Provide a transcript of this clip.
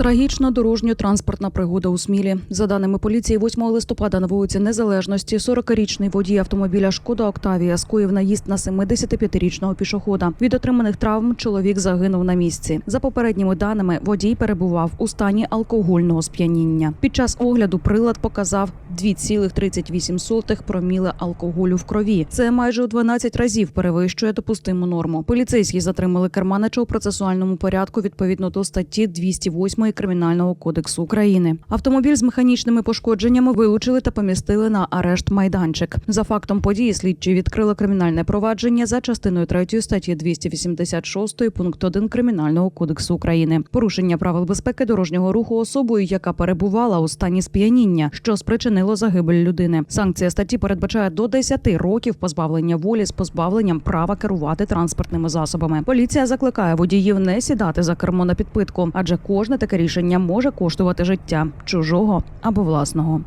Трагічна дорожньо-транспортна пригода у Смілі. За даними поліції, 8 листопада на вулиці Незалежності 40-річний водій автомобіля Шкода Октавія скоїв наїзд на 75-річного пішохода. Від отриманих травм чоловік загинув на місці. За попередніми даними, водій перебував у стані алкогольного сп'яніння. Під час огляду прилад показав 2,38 проміли алкоголю в крові. Це майже у 12 разів перевищує допустиму норму. Поліцейські затримали керманича у процесуальному порядку відповідно до статті 208 Кримінального кодексу України. Автомобіль з механічними пошкодженнями вилучили та помістили на арешт майданчик. За фактом події слідчі відкрили кримінальне провадження за частиною 3 статті 286 пункт 1 Кримінального кодексу України. Порушення правил безпеки дорожнього руху особою, яка перебувала у стані сп'яніння, що спричинило загибель людини. Санкція статті передбачає до 10 років позбавлення волі з позбавленням права керувати транспортними засобами. Поліція закликає водіїв не сідати за кермо на підпитку, адже кожне таке рішення може коштувати життя чужого або власного.